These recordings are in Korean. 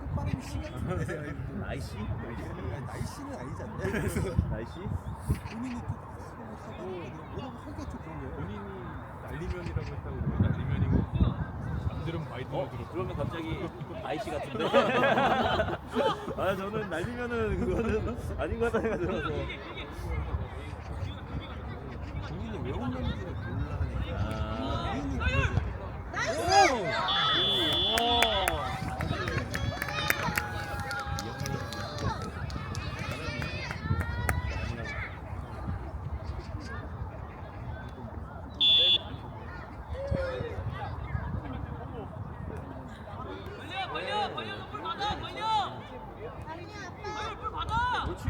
끝발음이 씨 같은데. 나이시? 아니, 나이씨는 아니지 않냐? 나이시? 본인이 또 뭐라고 하겠죠 그런 거. 본인이 날리면이라고 했다고 그러면 날리면이고 남들은 바이든을 어? 들었고 그러면 갑자기 아이시 같은데? 아 저는 날리면은 그거는 아닌 것 같다는 생각이 들어서 본인이 왜 혼내는지를 몰라 하니까. 아. 본인이 보여줘야 돼. 걸려 걸려 걸려서 볼 받아 걸려 걸려 볼 받아 그렇지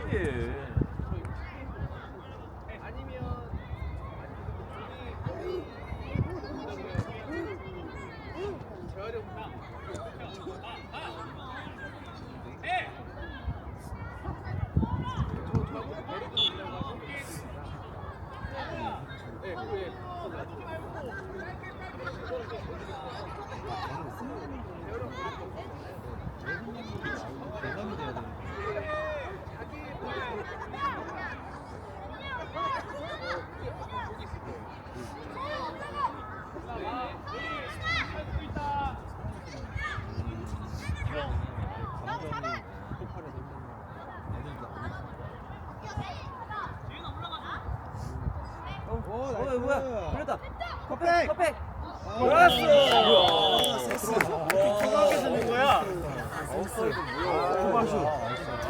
대감이 돼야 되는 감정이 폭발해서 힘든 애들도 아니고. 오, 어 뭐야 그래다 컵백! 컵백 좋았어! 어떻게 쓰는 거야?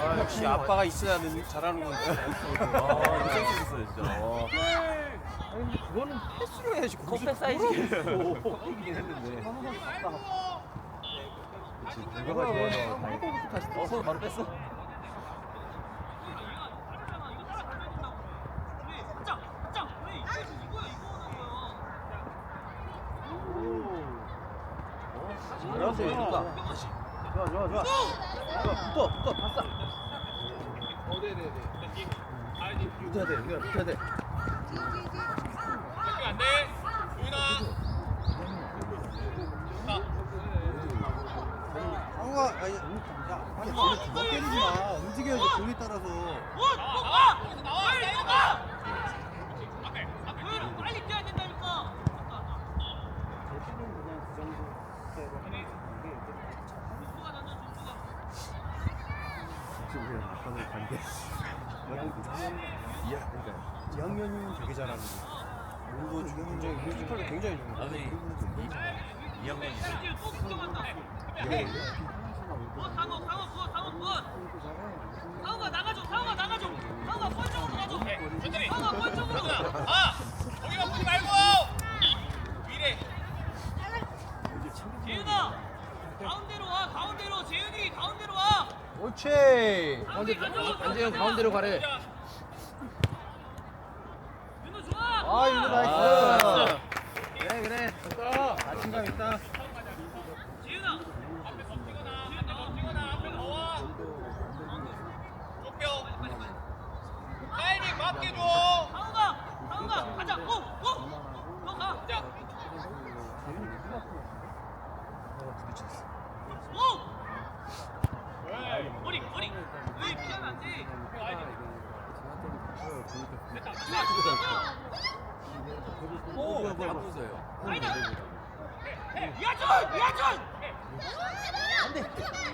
아, 역시 아빠가 있어야 잘하는 건데. 아 센스 있어요 진짜 와. 아니 근데 그거는 패스로 해야지. 컵백 사이즈 컵백이긴 했는데. 그치, 결과가 좋아서 다행이다. 어손 바로 뺐어? 잘했어, 좋다. 좋아, 좋아, 좋아. 좋아, 붙어, 붙어, 봤어. 붙어야 돼, 이거 붙어야 돼. 상우가, 아니, 야, 아니, 쟤네 두번 때리지 마. 움직여야지, 공에 따라서. 빨리 뛰어야 된다니까 지금 반대. 이야, 그러니까. 2학년이 되게 잘하는 거. 농구 굉장히 뮤지컬도 굉장히 좋은 거. 아니 2학년이. 또 공격한다 어 상어 상어 굿 상어 굿. 상어가 나가줘 상어가 나가줘. 상어가 골 쪽으로 가줘. 상어가 골 쪽으로 아 거기만 보지 말고 위래 재윤아 가운데로 와 가운데로 재윤이 가운데로 가운데 안재현 가운데로 가래. 윤호 좋아 아, 아, 나이스. 그래, 그래. 자신감 있다. 재윤아 앞에 덮이거나 앞에 덮이거나 앞에 나와 좁혀 타이밍 맞게 줘 상우가 상우가 가자 오오너가 자 오! 머리 머리 왜 피하면 안 돼? 오 바꾸세요 아니다. 야준 야준.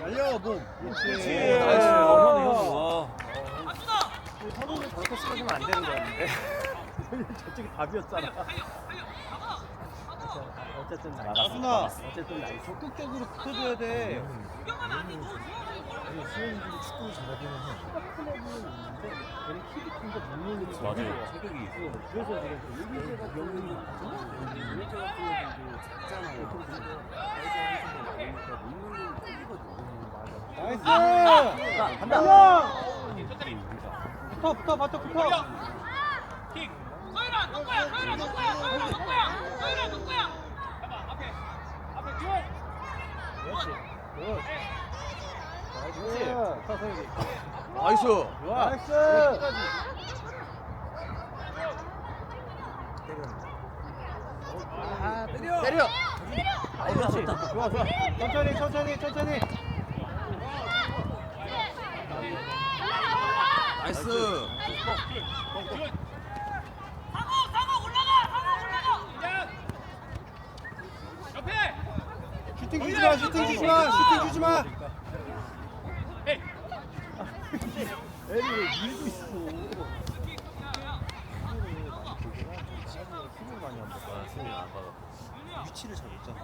날려, 몸. 그렇지. 그렇지 나이스. 어, 현우 현우 와 박수다. 서로는 저렇게 쓰러지면 안 되는 거였는데. 저쪽이 답이었잖아. 어쨌든 나갔어, 나이스. 나갔어. 어쨌든 나이스. 적극적으로 붙어줘야 돼. 수현이들이 축구를 잘하기는 해. 플레이는 있는데, 걔는 킥이 좀더 물리는 게 맞아요. 체격이 그래서 그래. 유민재가 병원이 많잖아. 유민재 같은 작잖아요. 나이스! 가, 간다. 붙어, 붙어, 붙어, 붙어. 킥. 서윤아 너 거야. 서윤아 너 거야. 서윤아 너 거야. 서윤아 너 거야. 봐봐 앞에 앞에 쭉. 그렇지. 굿. 나이스. 좋다, 서윤이. 나이스. 좋아. 나이스. 아, 때려. 때려. 아, 그렇지. 좋아, 좋아. 천천히, 천천히, 천천히. 나이스. 상호 상호 올라가 상호 올라가 옆에 슈팅 주지 마, 슈팅 주지 마, 슈팅 주지 마. 에이 애들 왜 밀고 있어? 힘을 많이 안 받아. 아, 승리 안 받아. 위치를 잘 못 잡아.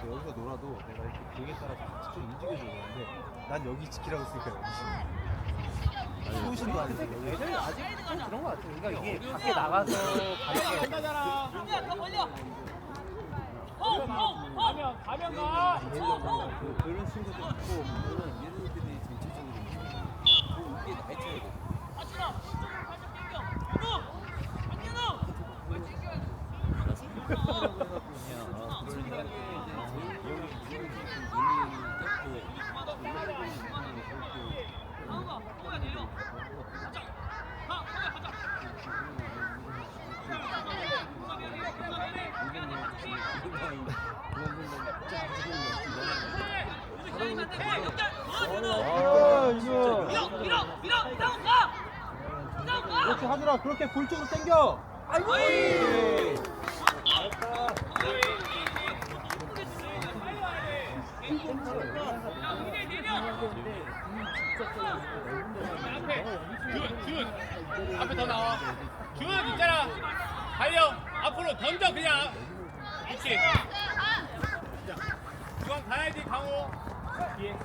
근데 여기서 놀아도 내가 이렇게 벽에 따라서 좀 움직여줘야 되는데 난 여기 지키라고 했으니까 여기. 소신도 아니고 여기. 아직 좀 그런 거 같아. 그러니까 이게 밖에 나가서 벌려 호호호 가면 가면 가 그, 그런 친구들 있고 얘네들이 전체적으로 이게 나이 차이고 하지마 이쪽으로 살짝 당겨 누구 안기누 그래갖고 그냥 아 그러니까 이제 상호가 호야 내려 가자 가 호야 가자 우리 기다리면 안돼 연결 아 이거 밀어 밀어 밀어 상호 가 상호 가 그렇게 하느라 그렇게 볼 쪽으로 당겨. 아이고! 앞에 준! 앞에 더 나와 준 있잖아. 달려 앞으로 던져 그냥 그렇지 중앙 가야지 강호 뒤에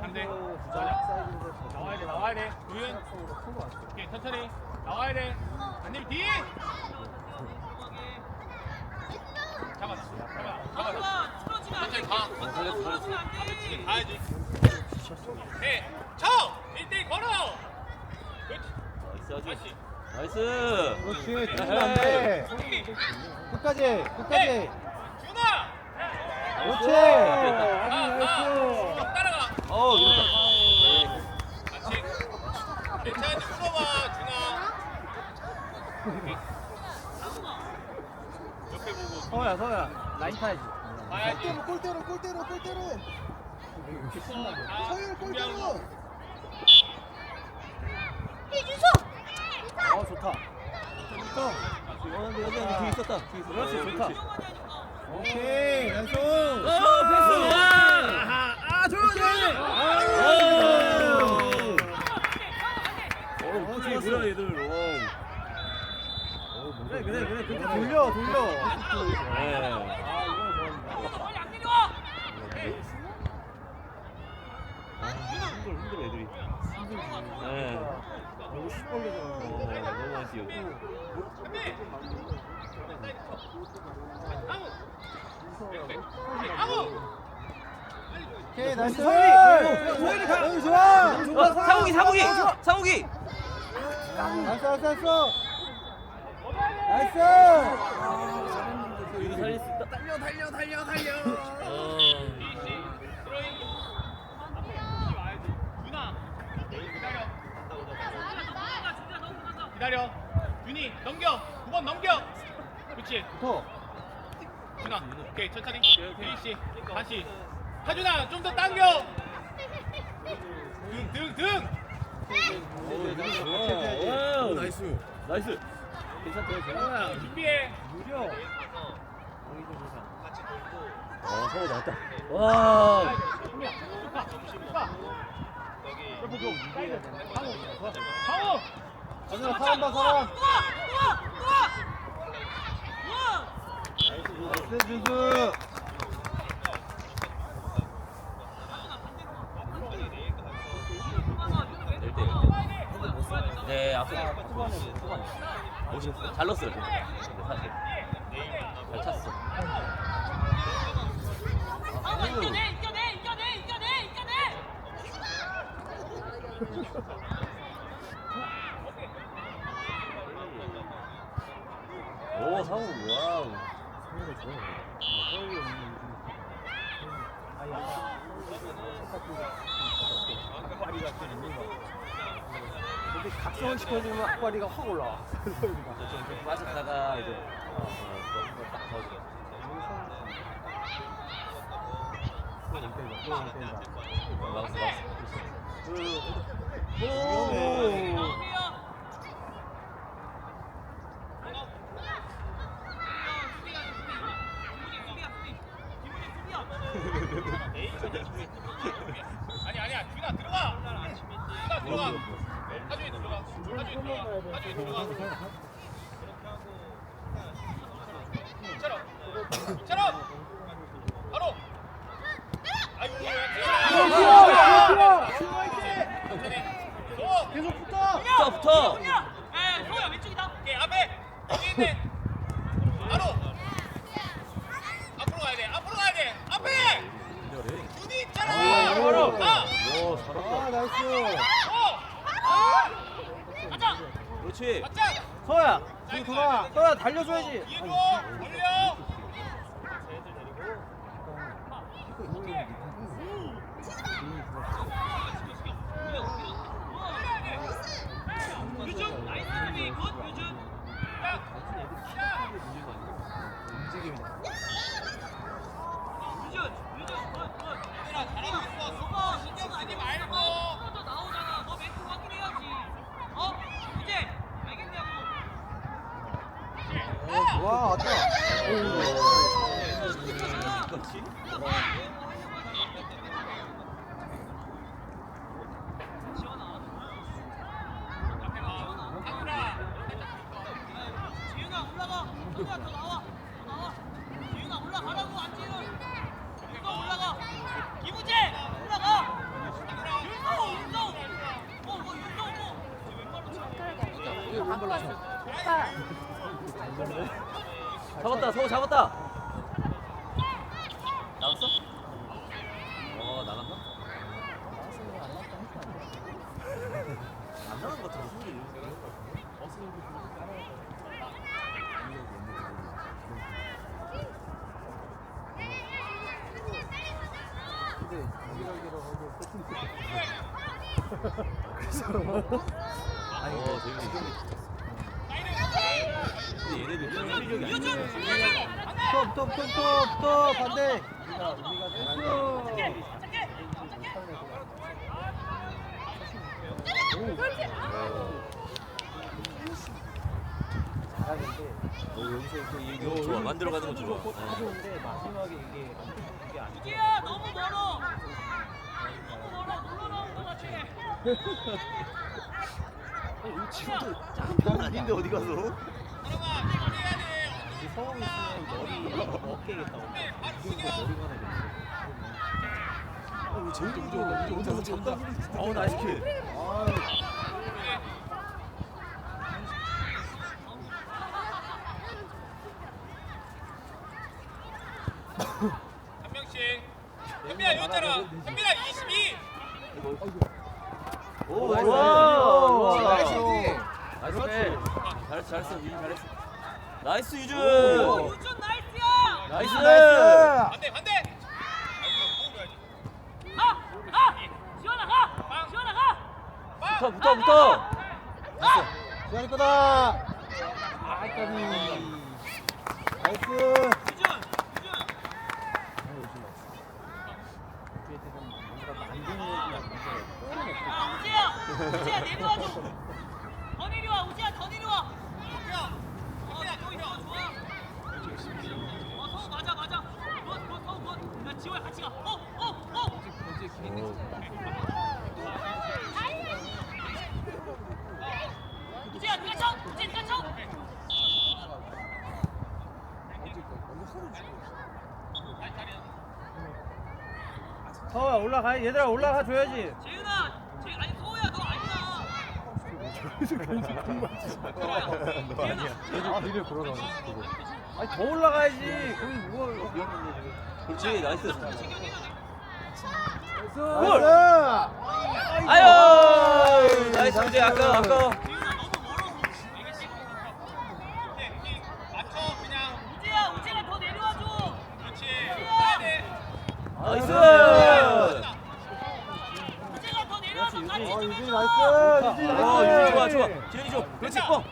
반대. 나와야 돼 나와야 돼 우윤 오케이 천천히 나와야 돼. 안님 뒤 잡아 잡아 잡아 천천히 가 가야지 네 쳐! 1대1 걸어 그렇지 나이스. 아주. 다시 나이스. 그렇지 뛰면 안돼 끝까지 끝까지. 준아 그렇지 가, 아주 가. 나이스. 쭉 따라가 어. 같이 괜찮은지 물어봐 준아 옆에 보고 서우야 서우야 라인 타야지 봐야지 골대로 골대로 골대로 아, 서울 준비하고. 골대로 어 좋다 좋다 어, 근데 여기 뒤에 있었다. 뒤에 있었다. 그렇지 좋다 오케이 나이스 어, 패스. 와! 아 오! 어, 뒤에 뭐야 얘들. 오. 그래 그래 그래 그래 돌려 돌려 네. 아 아, 힘들어, 힘들어 애들이. 네. 너무 시뻘게 어, 너무 많이 뛰어. 오케이 나이스. 소율이 가 소율이 좋아. 어, 상욱이, 상욱이, 상욱이. 나이스 나이스 나이스. 나이스. 이거 살릴 수 있다. 달려, 달려, 달려, 달려. 기다려. 준이 넘겨. 9번 넘겨. 그렇지. 더. 준아 오케이 천천히. 제이씨 다시 하준아 좀 더 당겨 등등등. 나이스. 나이스. 괜찮다. 준비해 무려 어, 서울 나왔다. 와. 강호 하준아 사람 봐 사람 나이스 준수 네, 앞서. 멋있어. 잘 넣었어요. 사실. 잘 찼어. 이겨내 이겨내 오, 상우, 와우. 근데 각성을 시켜주면 악바리가 확 올라와. 좀 빠졌다가 이제 어, 어, 딱 넣어주고. 나왔어 나왔어. 오. 아니 아니야 준아 들어가 준아 들어가 하준이 들어가 하준이 들어가 하준이 들어가 이처럼 이처럼 바로 아이고 계속 붙어. 붙어. 에 소야 왼쪽이다 오케이 앞에 여기 있네 바로 앞으로 가야 돼 앞으로 가야 돼 앞에 준이 있잖아 바로. 가오 잘한다. 아 나이스. 어! 가자! 그렇지. 맞자! 서야. 뒤 돌아. 서야 달려줘야지. 뒤에 줘! 올려! 유준! 나이스 수비! 굿 유준! 야! 야! 움직임이다. 유준! 유준! 굿! 굿! 얘들아 잘하고 있어! 수고! 신경 쓰지 말고! 너 나오잖아! 너 멘트 확인해야지! 어? 이제! 알겠냐고! 와 왔다. 그렇지. 지윤아 올라가. 누가 더 나와. 더 나와. 지윤아 올라가라고 안지윤. 윤서 올라가. 김우재 올라가. 윤서 윤서. 어, 뭐 윤서 뭐. 잡았다. 서우 잡았다. 나왔어? 어 나갔나? 안 나간 것 같아. 하고 아니 어 재밌네. 근데 얘네들 좀 실력이 안 유준 돼. 유준. 붙어 붙어 붙어 붙어 붙어 반대. 좋아. 만들어가는 거 좋아. 마지막에 이게 이게. 유지야 너무 멀어. 너무 멀어. 놀러 나온 것 같아. 짱 아닌데 어디 가서? 이 있으면 머리 어깨겠다. 어. 어 나이스 한 명씩. 현빈아 여기 있잖아. 현빈아 22. 오. 나이스. 잘했어 잘했어 유준 잘했어. 나이스 유준. 오. 유준 나이스야. 나이스. 나이스. 반대 반대. 가. 가. 지원아 가. 지원아 가. 붙어 붙어 붙어. 거다. 아, 까비. 나이스. 유준. 유준. 아, 우지야! 우지야 내려와줘! 더 내려와! 우지야 더 내려와! 야! 어, 야, 너 이거 좋아! 어, 서우 맞아, 맞아! 굿, 굿, 서우 굿! 야, 지호야 같이 가! 우지야, 네가 쳐! 우지야, 네가 쳐! 서야 올라가. 얘들아 올라가 줘야지. 재윤아! 재, 아니, 서우야, 너 아니야! 너 아니야. 아, 니를 걸어가. 아니 더 올라가야지. 거기 누가 위험한데 지금. 그렇지 나이스. 나이스. 아유 나이스 유준 아까 아까. 우지야, 우지가 더 내려와서 같이 어 좀 유진이 해줘! 나이스. 유진이 어 유준 좋아 좋아. 지현이 줘. 그렇지. 뻥.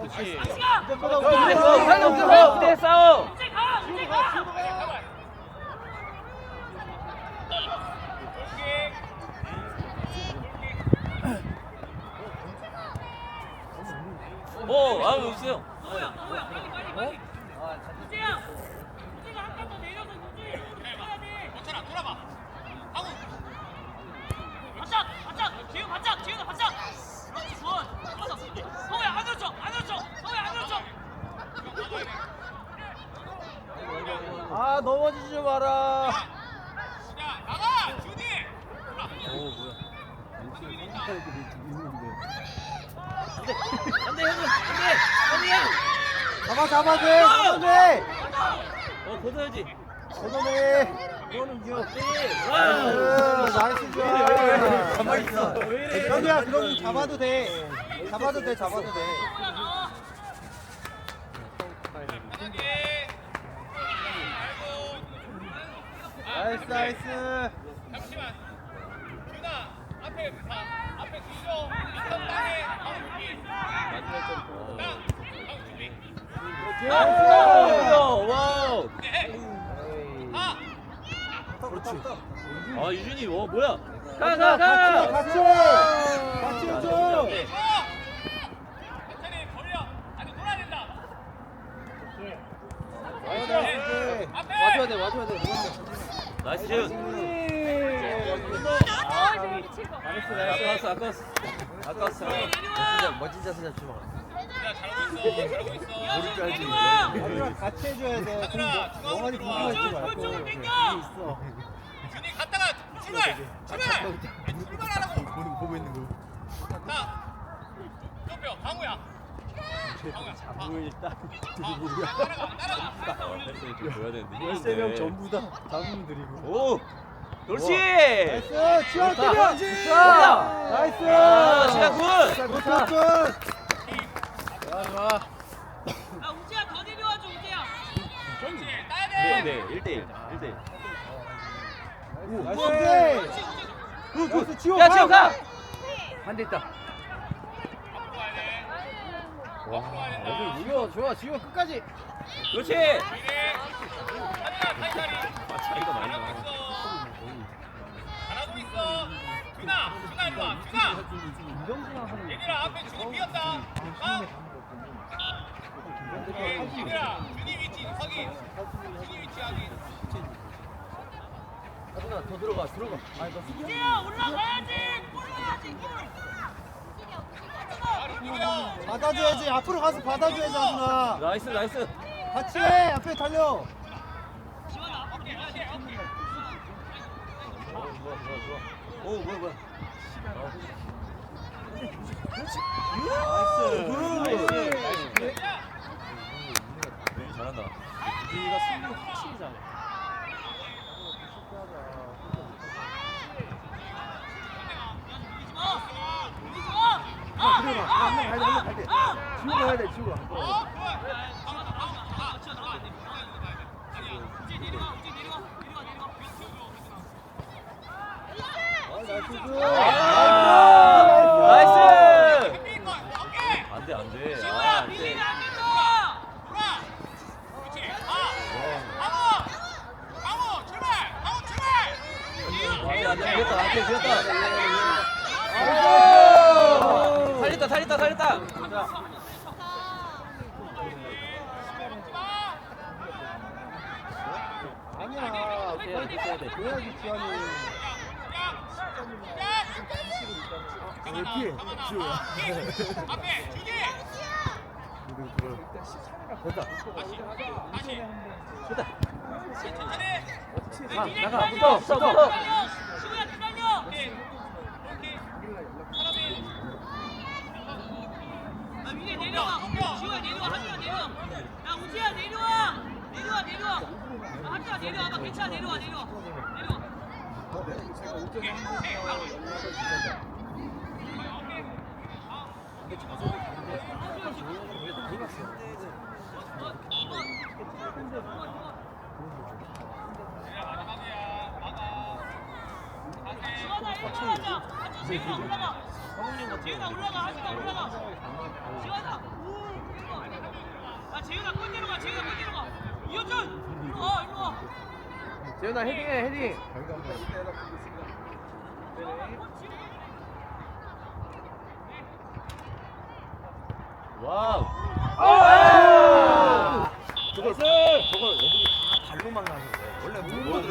그렇지. 아시가 무대 싸워. 무대 싸워. 무대 싸워. 오, 아우 없어요. 뭐야 뭐야 빨리 빨리 빨리 우재야 우재가 한 칸 더 내려서 우재 가야 돼 괜찮아 돌아봐 하고 바짝 바짝 지금 바짝 지금 바짝 그렇지 좋아 좋아서 서우야 안 그렇죠 안 그렇죠 서우야 안 그렇죠 아 넘어지지 좀 마라. 오, 뭐야. 안돼 안돼 형님. 안돼. 형이야. 잡아 잡아 돼. 걷어내. 어, 걷어야지. 걷어내. 그거는 귀엽지. 아, 나이스 좋아. 가만히 있어. 현우야 그럼 잡아도 돼. 잡아도 돼 잡아도 돼. 나이스 나이스. 아, 와우. 그렇지. 아, 유준이 어 뭐야? 가, 가, 가, 가. 같이 같이 해줘. 와줘야 돼 와줘야 돼. 나이스. 잘했어 아까웠어, 아까웠어. 아까웠어. 내려와 멋진 자세 잡지 마. 여준 내려와 와줘야 같이 해줘야 돼. 영원히 궁금하지 준 말고. 당겨 있어. 준이 갔다가 출발! 출발! 출발하라고! 보고 있는 거. 자, 뼈뼈 강우야. 일단. 패스 좀 줘야 되는데. 13명 전부 다 잡으면 드리고. 오. 그렇지. 나이스! 치워 좋다. 때려! 좋다. 나이스! 아, 시간 굿. 자, 굿, 굿, 굿! 좋아, 좋아. 아 우재야 더 내려와줘 우재야 따야 네, 돼! 네. 1대 1. 1대 1. 나이스! 굿, 굿! 치워, 야, 지호 가. 반대 있다. 여기 무려 좋아, 지호 끝까지. 그렇지. 아, 차이가 많이 나. 잘하고 있어. 준아, 준아 이리 와. 준아. 얘들아, 앞에 준이 비었다. 어? 얘들아, 준이 위치 확인. 준이 위치 확인. 하준아, 더 들어가, 들어가. 아니, 너 수비. 우재야 올라가야지 올라가야지 바로 누구야? 받아줘야지, 앞으로 가서 받아줘야지, 하준아. 나이스, 나이스. 같이 해, 앞에 달려. 좋아, 좋아, 좋아. 오, 뭐야, 뭐야. 나이스. 나이스. 잘한다. 유준이가 승부 확실히 잘해. 아 들어가. 아, 한명 가야 돼, 한명 가야 돼. 지호 가야 돼, 지호가. 어? 좋아. 우재 내려와 우재 내려와 내려와 내려와 아, 나이스. 나이스. 햇빛 거, 오케이. 안 돼, 안 돼. 아, 지호야 안 돼. 비비면 안 된다 돌아. 그렇지. 가. 강호. 강호 출발. 강호 출발. 안 돼, 안 돼. 비었다, 안 돼, 비었다. 아이고. 살렸다. 아니야. 빼야 돼, 빼야 돼. 줘야지, 지환이. 왜 피해? 지호야. 앞에 준이. 됐다. 다시. 됐다. 천천히. 나가. 붙어, 붙어, 붙어. 제가 재윤아 헤딩해 헤딩. 와우. 아! 아! 저걸 저걸 외국이 다 발로만 나는 거예요. 원래 뭐 몸으로